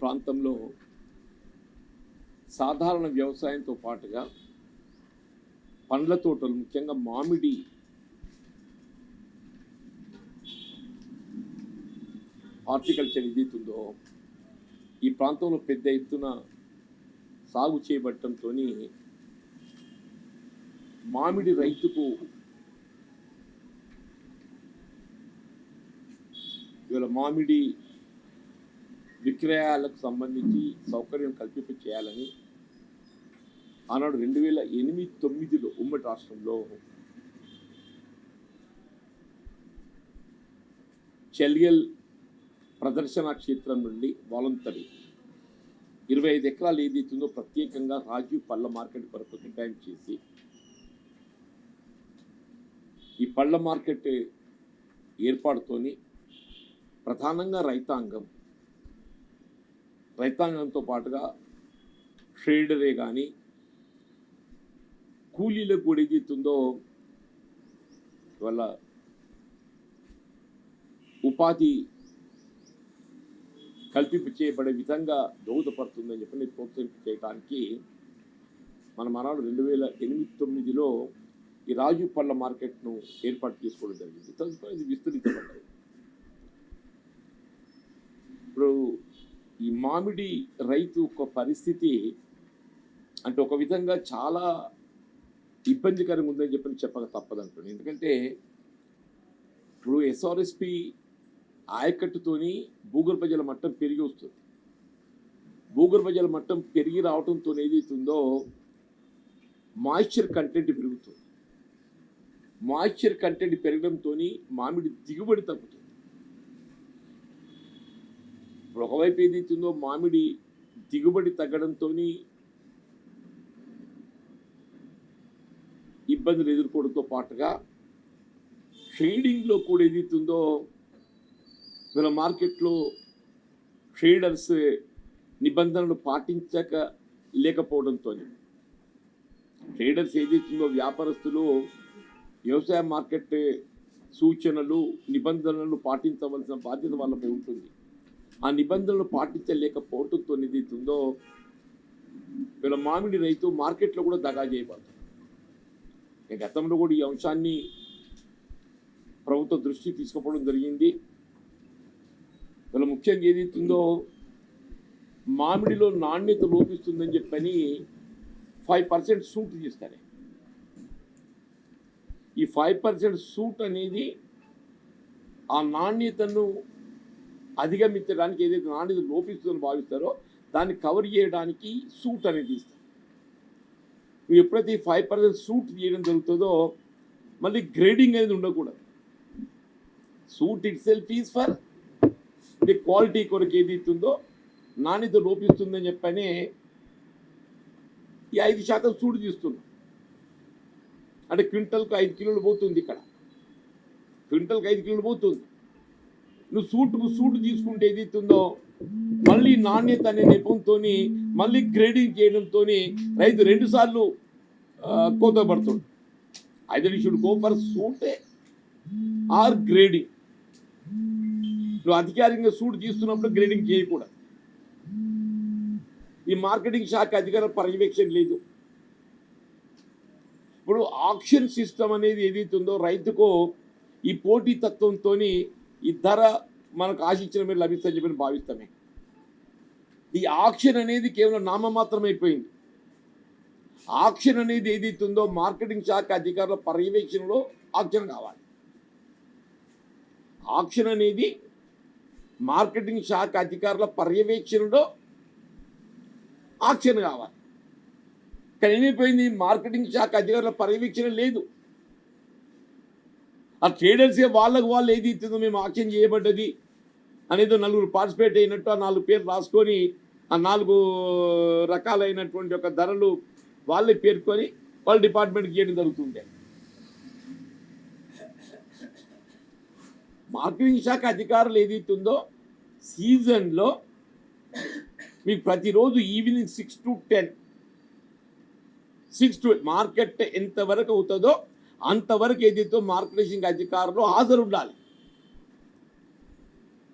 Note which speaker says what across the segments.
Speaker 1: ప్రాంతంలో సాధారణ వ్యవసాయంతో పాటుగా పండ్ల తోటలు ముఖ్యంగా మామిడి హార్టికల్చర్ ఏదైతుందో ఈ ప్రాంతంలో పెద్ద ఎత్తున సాగు చేయబట్టంతో మామిడి రైతుకు ఇవాళ మామిడి విక్రయాలకు సంబంధించి సౌకర్యం కల్పింప చేయాలని ఆనాడు రెండు వేల ఎనిమిది తొమ్మిదిలో ఉమ్మడి రాష్ట్రంలో చెల్యల్ ప్రదర్శన క్షేత్రం నుండి వాలంతరీ ఇరవై ఐదు ఎకరాలు ఏదైతుందో ప్రత్యేకంగా రాజీవ్ పళ్ళ మార్కెట్ కొరకు కేటాయింపు చేసి ఈ పళ్ళ మార్కెట్ ఏర్పాటుతోని ప్రధానంగా రైతాంగం. రైతాంగంతో పాటుగా ట్రేడరే కానీ కూలీలకు కూడా ఏదైతుందో ఇవాళ ఉపాధి కల్పింపు చేయబడే విధంగా దోహదపడుతుందని చెప్పి నేను ప్రోత్సహింపు చేయడానికి మన మనాడు రెండు వేల ఎనిమిది తొమ్మిదిలో ఈ రాజు పళ్ళ మార్కెట్ను ఏర్పాటు చేసుకోవడం జరిగింది. తదుపరి ఇది విస్తరించబడ్డాయి ఇప్పుడు ఈ మామిడి రైతు ఒక పరిస్థితి అంటే ఒక విధంగా చాలా ఇబ్బందికరంగా ఉందని చెప్పి చెప్పక తప్పదంటుంది ఎందుకంటే ఇప్పుడు ఎస్ఆర్ఎస్పి ఆయకట్టుతోని భూగర్భ జల మట్టం పెరిగి వస్తుంది. భూగర్భ జల మట్టం పెరిగి రావడంతో ఏదైతుందో మాయిశ్చర్ కంటెంట్ పెరుగుతుంది. మాయిశ్చర్ కంటెంట్ పెరగడంతో మామిడి దిగుబడి తగ్గుతుంది. ఇప్పుడు ఒకవైపు ఏదైతుందో మామిడి దిగుబడి తగ్గడంతో ఇబ్బందులు ఎదుర్కోవడంతో పాటుగా ట్రేడింగ్లో కూడా ఏదైతుందో మన మార్కెట్లో ట్రేడర్స్ నిబంధనలు పాటించక లేకపోవడంతో ట్రేడర్స్ ఏదైతుందో వ్యాపారస్తులు వ్యవసాయ మార్కెట్ సూచనలు నిబంధనలు పాటించవలసిన బాధ్యత వాళ్ళపై ఉంటుంది. ఆ నిబంధనలు పాటించలేకపోవడంతో ఏదైతుందో వీళ్ళ మామిడి రైతు మార్కెట్లో కూడా దగా చేయబడుతుంది నేను గతంలో కూడా ఈ అంశాన్ని ప్రభుత్వ దృష్టి తీసుకుపోవడం జరిగింది. వీళ్ళ ముఖ్యంగా ఏదైతుందో మామిడిలో నాణ్యత లోపిస్తుందని చెప్పని ఫైవ్ పర్సెంట్ సూట్ తీస్తారు ఈ ఫైవ్ పర్సెంట్ సూట్ అనేది ఆ నాణ్యతను అధిగమించడానికి ఏదైతే నాణ్యత లోపిస్తుందని భావిస్తారో దాన్ని కవర్ చేయడానికి సూట్ అనేది ఇస్తారు నువ్వు ఎప్పుడైతే ఫైవ్ పర్సెంట్ సూట్ తీయడం జరుగుతుందో మళ్ళీ గ్రేడింగ్ అనేది ఉండకూడదు. Suit itself is for అంటే క్వాలిటీ కొరకు ఏది ఇస్తుందో నాణ్యత లోపిస్తుందని చెప్పనే ఈ ఐదు శాతం సూడు తీస్తున్నాం. అంటే క్వింటల్కు ఐదు కిలోలు పోతుంది ఇక్కడ. క్వింటల్కి ఐదు కిలోలు పోతుంది. నువ్వు సూట్ సూట్ తీసుకుంటే ఏది ఇస్తుందో మళ్ళీ నాణ్యత అనే నెపంతో మళ్ళీ గ్రేడింగ్ చేయడంతో రైతు రెండు సార్లు కోత పడుతుంది ఐదర్ షుడ్ గో ఫర్ సూటే. ఆర్ గ్రేడింగ్ నువ్వు అధికారికంగా సూట్ తీస్తున్నప్పుడు గ్రేడింగ్ చేయకూడదు. ఈ మార్కెటింగ్ శాఖ అధికార పర్యవేక్షణ లేదు. ఇప్పుడు ఆక్షన్ సిస్టమ్ అనేది ఏదైతే ఉందో రైతుకు ఈ పోటీ తత్వంతో ఈ ధర మనకు ఆశించిన మీరు లభిస్తుందని చెప్పి భావిస్తామే ఈ ఆక్షన్ అనేది కేవలం నామమాత్రం అయిపోయింది. ఆక్షన్ అనేది ఏదైతే ఉందో మార్కెటింగ్ శాఖ అధికారుల పర్యవేక్షణలో ఆక్షన్ కావాలి. ఆక్షన్ అనేది మార్కెటింగ్ శాఖ అధికారుల పర్యవేక్షణలో ఆక్షన్ కావాలి. కానీ ఏమైపోయింది? మార్కెటింగ్ శాఖ అధికారుల పర్యవేక్షణ లేదు. ఆ ట్రేడర్సే వాళ్ళకు వాళ్ళు ఏది ఇస్తుందో మేము ఆక్షన్ చేయబడ్డది. అనేది నలుగురు పార్టిసిపేట్ అయినట్టు ఆ నాలుగు పేర్లు రాసుకొని ఆ నాలుగు రకాలైనటువంటి ఒక ధరలు వాళ్ళే పేర్కొని వాళ్ళ డిపార్ట్మెంట్కి చేయడం జరుగుతుండే. మార్కెటింగ్ శాఖ అధికారులు ఏదైతుందో సీజన్లో మీకు ప్రతిరోజు evening six to ten six to market ఎంతవరకు అవుతుందో అంతవరకు ఏదైతే మార్కెటింగ్ అధికారులు హాజరు ఉండాలి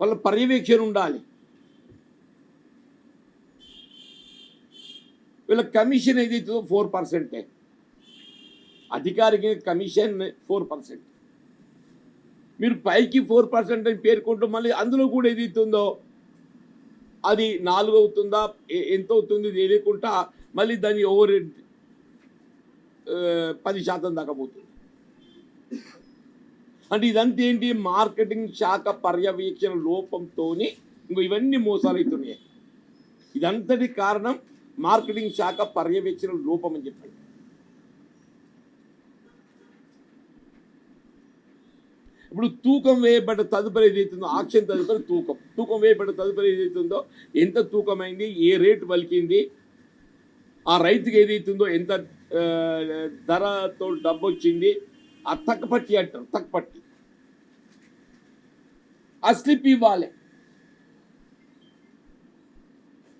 Speaker 1: వాళ్ళ పర్యవేక్షణ ఉండాలి. వీళ్ళ కమిషన్ ఏదైతుందో ఫోర్ పర్సెంటే. అధికారిక కమిషన్ ఫోర్ పర్సెంట్. మీరు పైకి ఫోర్ పర్సెంట్ అని పేర్కొంటూ మళ్ళీ అందులో కూడా ఏదైతుందో అది నాలుగు అవుతుందా ఎంత అవుతుంది తెలియకుండా మళ్ళీ దాన్ని ఓవర్ పది శాతం దాకా పోతుంది. అంటే ఇదంతా ఏంటి? మార్కెటింగ్ శాఖ పర్యవేక్షణ లోపంతోని ఇంకో ఇవన్నీ మోసాలు అవుతున్నాయి ఇదంతటి కారణం మార్కెటింగ్ శాఖ పర్యవేక్షణ లోపం అని చెప్పండి. ఇప్పుడు తూకం వేయబడ్డ తదుపరి ఏదైతుందో ఆక్షన్ తదుపరి తూకం. తూకం వేయబడ్డ తదుపరి ఏదైతుందో ఎంత తూకమైంది? ఏ రేటు పలికింది? ఆ రైతుకి ఏదైతుందో ఎంత ధరతో డబ్బు వచ్చింది ఆ తక్కపట్టి అంటారు తక్కపట్టి ఆ స్లిప్ ఇవ్వాలి.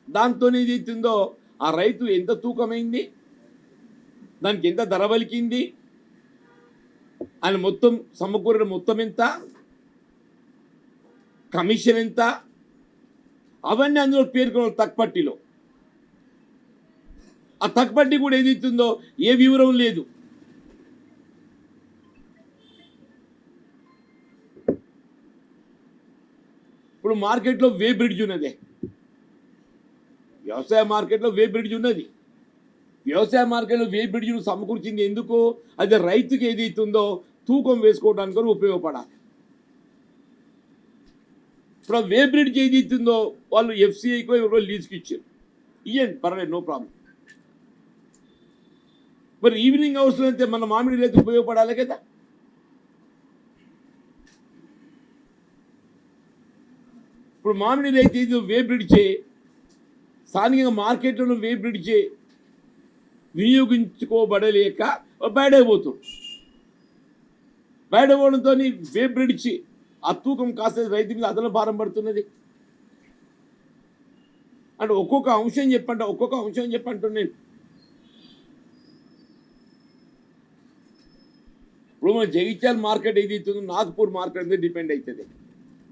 Speaker 1: దాంతో ఏదైతుందో ఆ రైతు ఎంత తూకమైంది దానికి ఎంత ధర పలికింది ఆయన మొత్తం సమకూరిన మొత్తం ఎంత కమిషన్ ఎంత అవన్నీ అందులో పేర్కొన్న తక్పట్టిలో ఆ తక్పట్టి కూడా ఏదైతుందో ఏ వివరం లేదు. ఇప్పుడు మార్కెట్లో వే బ్రిడ్జ్ ఉన్నదే. వ్యవసాయ మార్కెట్లో వే బ్రిడ్జ్ ఉన్నది. వ్యవసాయ మార్కెట్లో వే బ్రిడ్జ్ను సమకూర్చింది ఎందుకు? అది రైతుకి ఏదైతుందో తూకం వేసుకోవడానికి ఉపయోగపడాలి. ఇప్పుడు వే బ్రిడ్జ్ ఏదైతుందో వాళ్ళు ఎఫ్సిఐకో ఎవరో లీజ్కి ఇచ్చారు. ఇవ్వండి పర్వాలేదు నో ప్రాబ్లం. మరి ఈవినింగ్ అవర్స్లో అయితే మన మామిడి రైతు ఉపయోగపడాలి కదా? ఇప్పుడు మామిడి రైతు ఇది వే స్థానికంగా మార్కెట్లో వే బ్రిడ్జే వినియోగించుకోబడలేక బయటపోతుంది బయటపోవడంతో వే ఆ తూకం కాస్త రైతు మీద అదన భారం పడుతున్నది. అంటే ఒక్కొక్క అంశం చెప్పంట ఒక్కొక్క అంశం చెప్పంటున్నాను నేను. ఇప్పుడు మన జగిత్యాల మార్కెట్ ఏదైతుందో నాగ్పూర్ మార్కెట్ మీద డిపెండ్ అవుతుంది.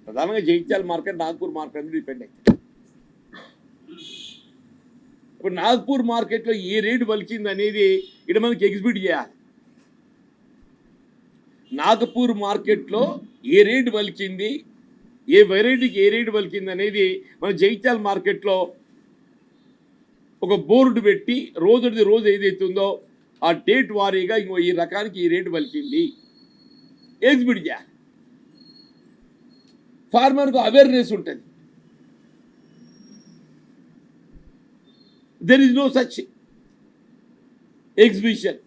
Speaker 1: ప్రధానంగా జగిత్యాల మార్కెట్ నాగ్పూర్ మార్కెట్ మీద డిపెండ్ అవుతుంది ఇప్పుడు నాగ్పూర్ మార్కెట్లో ఏ రేటు పలికింది అనేది ఇక్కడ మనకి ఎగ్జిబిట్ చేయాలి. నాగపూర్ మార్కెట్లో ఏ రేటు పలికింది ఏ వెరైటీకి ఏ రేటు పలికింది అనేది మన జైత్యాల మార్కెట్లో ఒక బోర్డు పెట్టి రోజుది రోజు ఏదైతుందో ఆ డేట్ వారీగా ఇంకో ఈ రకానికి ఈ రేటు పలికింది. ఎగ్జిబిట్ చేయాలి. ఫార్మర్కు అవేర్నెస్ ఉంటుంది. There is no such exhibition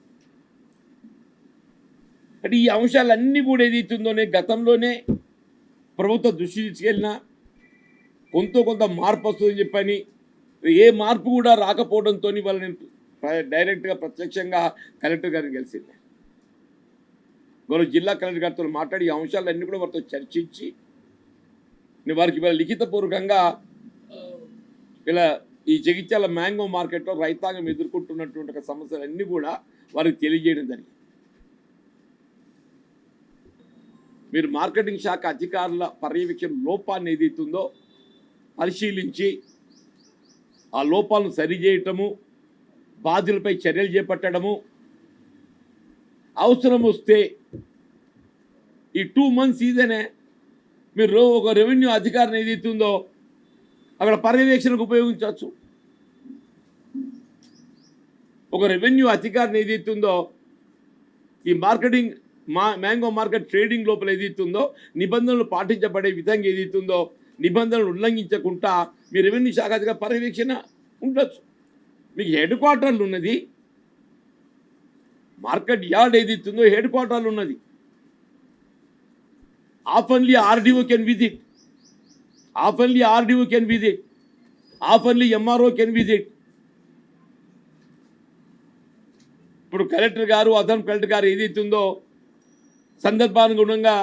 Speaker 1: అంటే ఈ అంశాలన్నీ కూడా ఏదైతుందోనే గతంలోనే ప్రభుత్వ దృష్టి తీసుకెళ్ళినా కొంత కొంత మార్పు వస్తుందని చెప్పని ఏ మార్పు కూడా రాకపోవడంతో వాళ్ళని నేను డైరెక్ట్గా ప్రత్యక్షంగా కలెక్టర్ గారిని కలిసింది. గౌరవ జిల్లా కలెక్టర్ గారితో మాట్లాడి ఈ అంశాలన్నీ కూడా వారితో చర్చించి వారికి ఇలా లిఖితపూర్వకంగా ఇలా ఈ జగిత్యాల మ్యాంగో మార్కెట్లో రైతాంగం ఎదుర్కొంటున్నటువంటి ఒక సమస్యలన్నీ కూడా వారికి తెలియజేయడం జరిగింది. మీరు మార్కెటింగ్ శాఖ అధికారుల పర్యవేక్షణ లోపాన్ని ఏదైతుందో పరిశీలించి ఆ లోపాలను సరిచేయటము బాధ్యులపై చర్యలు చేపట్టడము. అవసరం వస్తే ఈ టూ మంత్స్ సీజనే మీరు ఒక రెవెన్యూ అధికారిని ఏదైతుందో అక్కడ పర్యవేక్షణకు ఉపయోగించవచ్చు. ఒక రెవెన్యూ అధికారిని ఏదైతుందో ఈ మార్కెటింగ్ మా మ్యాంగో మార్కెట్ ట్రేడింగ్ లోపల ఏదైతుందో నిబంధనలు పాటించబడే విధంగా ఏదైతుందో నిబంధనలు ఉల్లంఘించకుండా మీ రెవెన్యూ శాఖ పర్యవేక్షణ ఉండొచ్చు. మీకు హెడ్ క్వార్టర్లు ఉన్నది మార్కెట్ యార్డ్ ఏదైతుందో హెడ్ క్వార్టర్లు ఉన్నది. Oftenly RDO can visit. Oftenly RDO can visit. Oftenly MRO can visit. ఇప్పుడు కలెక్టర్ గారు అదనపు కలెక్టర్ గారు ఏదైతుందో సందర్భానుగుణంగా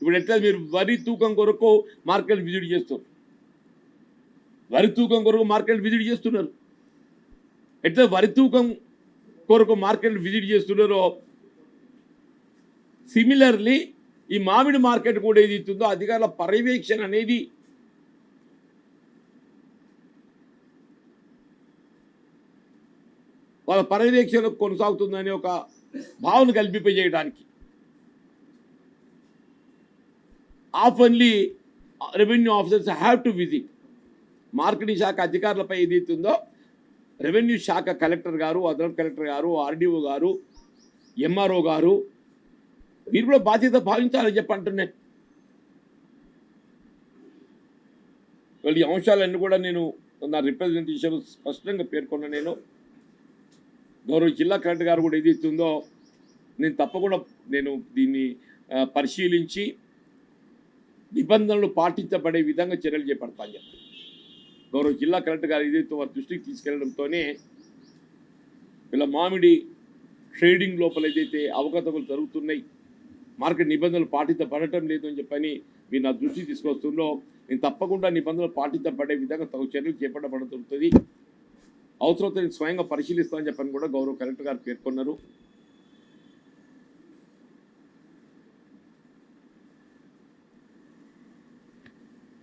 Speaker 1: ఇప్పుడు ఎట్లా మీరు వరి తూకం కొరకు మార్కెట్ విజిట్ చేస్తారు. వరి తూకం కొరకు మార్కెట్ విజిట్ చేస్తున్నారు. ఎట్లా వరి తూకం కొరకు మార్కెట్ విజిట్ చేస్తున్నారో సిమిలర్లీ ఈ మామిడి మార్కెట్ కూడా ఏది ఇస్తుందో అధికారుల పర్యవేక్షణ అనేది వాళ్ళ పర్యవేక్షణ కొనసాగుతుందనే ఒక భావన కల్పింపజేయడానికి. Oftenly revenue officers have to visit marketing శాఖ అధికారులపై ఏది ఇస్తుందో రెవెన్యూ శాఖ కలెక్టర్ గారు అదనపు కలెక్టర్ గారు ఆర్డీఓ గారు ఎంఆర్ఓ గారు మీరు కూడా బాధ్యత భావించాలని చెప్పి అంటున్నాను వాళ్ళు ఈ అంశాలన్నీ కూడా నేను నా రిప్రజెంటేషన్ స్పష్టంగా పేర్కొన్న నేను. గౌరవ జిల్లా కలెక్టర్ గారు కూడా ఏదైతుందో ఉందో నేను తప్పకుండా నేను దీన్ని పరిశీలించి నిబంధనలు పాటించబడే విధంగా చర్యలు చేపడతాను చెప్పి. గౌరవ జిల్లా కలెక్టర్ గారు ఏదైతే వారి దృష్టికి తీసుకెళ్ళడంతోనే వీళ్ళ మామిడి ట్రేడింగ్ లోపల ఏదైతే అవకతవకలు జరుగుతున్నాయి మార్కెట్ నిబంధనలు పాటించబడటం లేదు అని చెప్పని మీరు నా దృష్టి తీసుకొస్తుందో నేను తప్పకుండా నిబంధనలు పాటించబడే విధంగా తగు చర్యలు చేపట్టబడుతుంది అవసరమైతే నేను స్వయంగా పరిశీలిస్తానని చెప్పని కూడా గౌరవ కలెక్టర్ గారు పేర్కొన్నారు.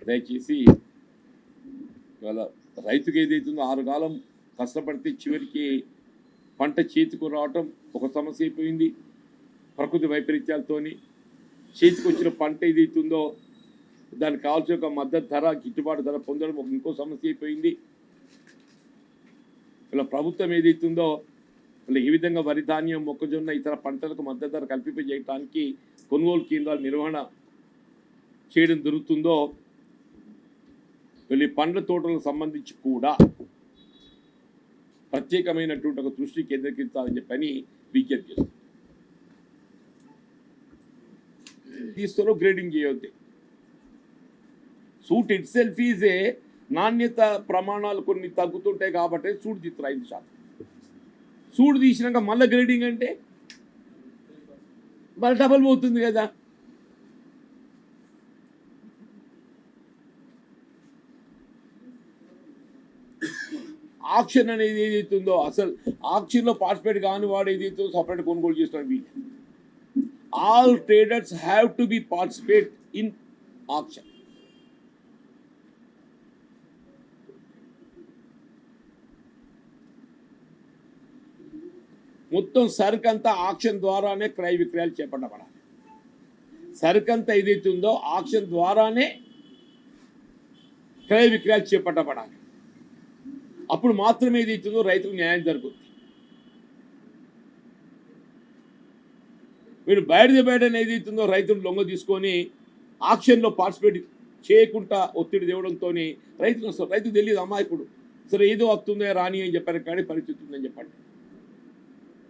Speaker 1: దయచేసి ఇవాళ రైతుకి ఏదైతుందో ఆరు కాలం కష్టపడితే చివరికి పంట చేతికి రావటం ఒక సమస్య అయిపోయింది. ప్రకృతి వైపరీత్యాలతోని చేతికి వచ్చిన పంట ఏదైతుందో దానికి కావాల్సిన ఒక మద్దతు ధర గిట్టుబాటు ధర పొందడం ఒక ఇంకో సమస్య అయిపోయింది. ఇలా ప్రభుత్వం ఏదైతుందో ఇలా ఈ విధంగా వరి ధాన్యం మొక్కజొన్న ఇతర పంటలకు మద్దతు ధర కల్పింపజేయడానికి కొనుగోలు కేంద్రాల నిర్వహణ చేయడం జరుగుతుందో వీళ్ళ పండ్ల తోటలకు సంబంధించి కూడా ప్రత్యేకమైనటువంటి ఒక దృష్టి కేంద్రీకరించాలని చెప్పని విజ్ఞప్తి చేస్తుంది తీస్తారో గ్రేడింగ్ చేయొద్దు సూట్ ఇట్ సెల్ఫ్ ఈజ్ ఏ నాణ్యత ప్రమాణాలు కొన్ని తగ్గుతుంటాయి కాబట్టి సూట్ తీస్తారు ఐదు శాతం. సూట్ తీసినాక మళ్ళీ గ్రేడింగ్ అంటే మళ్ళీ డబల్ పోతుంది కదా. ఆక్షన్ అనేది ఏదైతుందో అసలు ఆక్షన్లో పార్టిసిపేట్ కాని వాడు ఏదైతుందో సపరేట్ కొనుగోలు చేస్తున్నాడు వీళ్ళు all traders have to be participate in auction మొత్తం సరుకు అంతా ఆక్షన్ ద్వారానే క్రయ విక్రయాలు చేపట్టబడాలి. సరుకు అంతా ఏదైతే ఉందో ఆక్షన్ ద్వారానే క్రయ విక్రయాలు చేపట్టబడాలి. అప్పుడు మాత్రమే ఏదైతుందో రైతులకు న్యాయం జరుగుతుంది. వీడు బయట బయట ఏదైతుందో రైతులు లొంగ తీసుకొని ఆక్షన్లో పార్టిసిపేట్ చేయకుండా ఒత్తిడి తేవడంతో రైతులు రైతు తెలియదు అమాయకుడు. సరే ఏదో వస్తుందో రాని అని చెప్పారు కానీ పరిస్థితి ఉందని చెప్పండి.